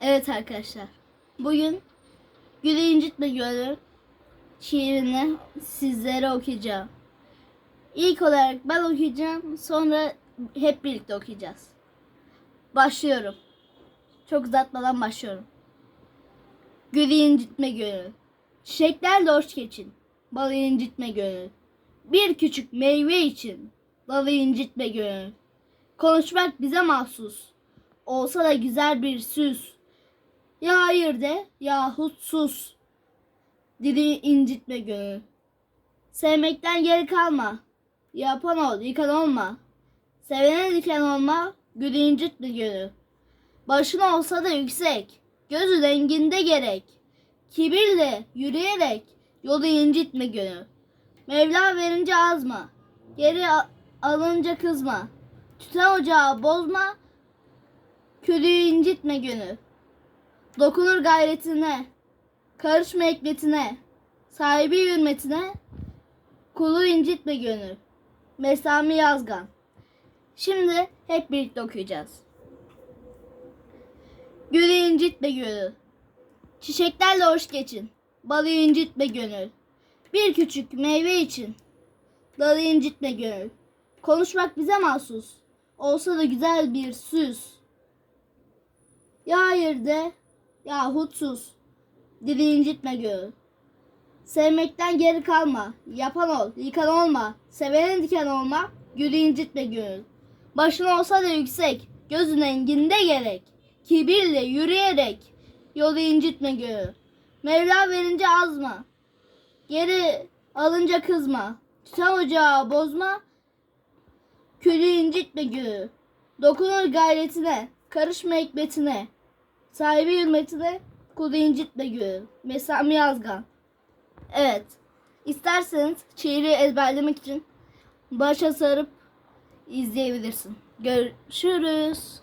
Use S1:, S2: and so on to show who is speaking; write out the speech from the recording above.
S1: Evet arkadaşlar. Bugün Gülü İncitme Gölü şiirini sizlere okuyacağım. İlk olarak ben okuyacağım. Sonra hep birlikte okuyacağız. Başlıyorum. Çok uzatmadan başlıyorum. Gülü incitme gönül. Çiçeklerle hoş geçin. Balı incitme gönül. Bir küçük meyve için. Balı incitme gönül. Konuşmak bize mahsus. Olsa da güzel bir süs. Ya hayır de yahut sus. Dili incitme gönül. Sevmekten geri kalma. Yapan ol, yıkan olma. Sevene diken olma, gülü incitme gönül. Başın olsa da yüksek, gözü renginde gerek. Kibirle yürüyerek yolu incitme gönül. Mevla verince azma, geri alınca kızma. Tüten ocağı bozma, külü incitme gönül. Dokunur gayretine, karışma ekmetine, sahibi hürmetine, kulu incitme gönül. Mesami Yazgan. Şimdi hep birlikte okuyacağız. Gülü incitme gönül. Çiçeklerle hoş geçin. Balı incitme gönül. Bir küçük meyve için. Dalı incitme gönül. Konuşmak bize mahsus. Olsa da güzel bir süs. Ya hayır de yahut sus. Dili incitme gönül. Sevmekten geri kalma. Yapan ol, yıkan olma. Sevene diken olma. Gülü incitme gönül. Başın olsa da yüksek. Gözün enginde gerek. Kibirle yürüyerek. Yolu incitme gönül. Mevla verince azma. Geri alınca kızma. Tüten ocağı bozma. Külü incitme gönül. Dokunur gayretine. Karışma hikmetine. Sahibi hürmetine. Kulu incitme gönül. Mesami Yazgan. Evet. İsterseniz şiiri ezberlemek için başa sarıp izleyebilirsin. Görüşürüz.